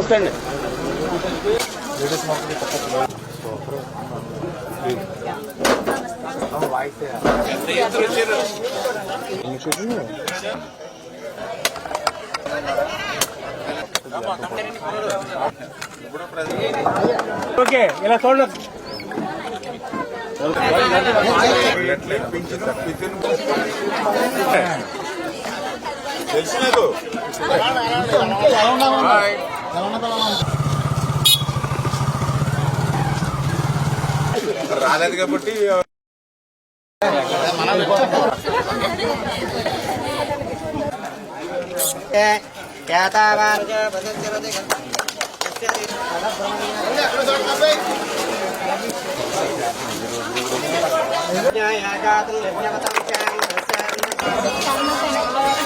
నమస్తే అండి. ఓకే ఇలా చూడండి తెలిసినదు రాలేదు కాబట్టి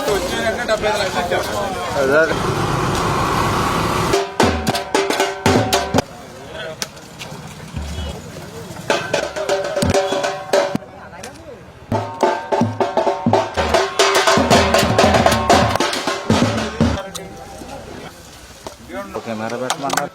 వచ్చిన డెబ్బై ఐదు లక్షలు కెమెరా పెట్టమన్నారు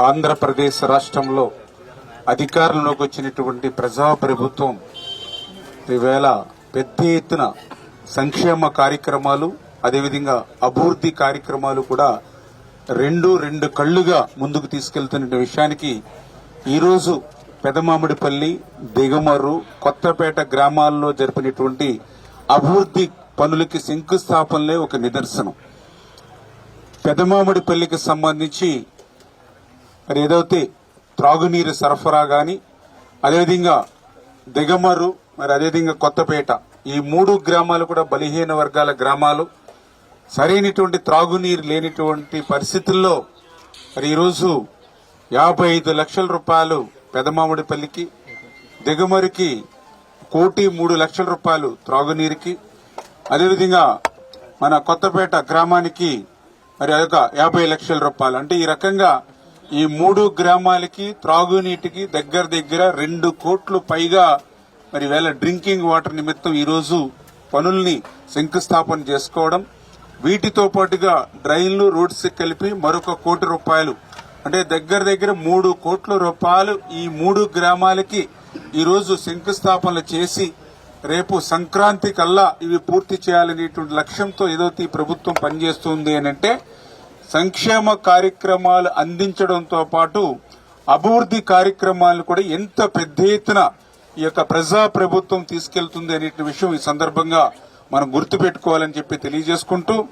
ఆంధ్రప్రదేశ్ రాష్ట్రంలో అధికారంలోకి వచ్చినటువంటి ప్రజాప్రభుత్వం ఈవేళ పెద్ద ఎత్తున సంక్షేమ కార్యక్రమాలు అదేవిధంగా అభివృద్ధి కార్యక్రమాలు కూడా రెండు రెండు కళ్ళుగా ముందుకు తీసుకెళ్తున్న విషయానికి ఈరోజు పెదమామిడిపల్లి దిగమర్రు కొత్తపేట గ్రామాల్లో జరిపినటువంటి అభివృద్ధి పనులకి శంకుస్థాపనలే ఒక నిదర్శనం. పెదమామిడిపల్లికి సంబంధించి మరి ఏదైతే త్రాగునీరు సరఫరా గాని అదేవిధంగా దిగమర్రు మరి అదేవిధంగా కొత్తపేట ఈ మూడు గ్రామాలు కూడా బలహీన వర్గాల గ్రామాలు. సరైనటువంటి త్రాగునీరు లేనిటువంటి పరిస్థితుల్లో మరి ఈరోజు యాభై ఐదు లక్షల రూపాయలు పెదమామిడిపల్లికి దిగుమరికి కోటి మూడు లక్షల రూపాయలు త్రాగునీరుకి అదేవిధంగా మన కొత్తపేట గ్రామానికి మరి అదొక యాభై లక్షల రూపాయలు. అంటే ఈ రకంగా ఈ మూడు గ్రామాలకి త్రాగునీటికి దగ్గర దగ్గర రెండు కోట్లు పైగా మరి వేళ డ్రింకింగ్ వాటర్ నిమిత్తం ఈరోజు పనుల్ని శంకుస్థాపన చేసుకోవడం వీటితో పాటుగా డ్రైన్లు రోడ్స్ కలిపి మరొక కోటి రూపాయలు. అంటే దగ్గర దగ్గర మూడు కోట్ల రూపాయలు ఈ మూడు గ్రామాలకి ఈరోజు శంకుస్థాపనలు చేసి రేపు సంక్రాంతి కల్లా ఇవి పూర్తి చేయాలనేటువంటి లక్ష్యంతో ఏదైతే ఈ ప్రభుత్వం పనిచేస్తుంది అని అంటే సంక్షేమ కార్యక్రమాలు అందించడంతో పాటు అభివృద్ధి కార్యక్రమాలను కూడా ఎంత పెద్ద ఎత్తున ఈ యొక్క ప్రజా ప్రభుత్వం తీసుకెళ్తుంది అనే విషయం ఈ సందర్భంగా మనం గుర్తుపెట్టుకోవాలని చెప్పి తెలియజేసుకుంటూ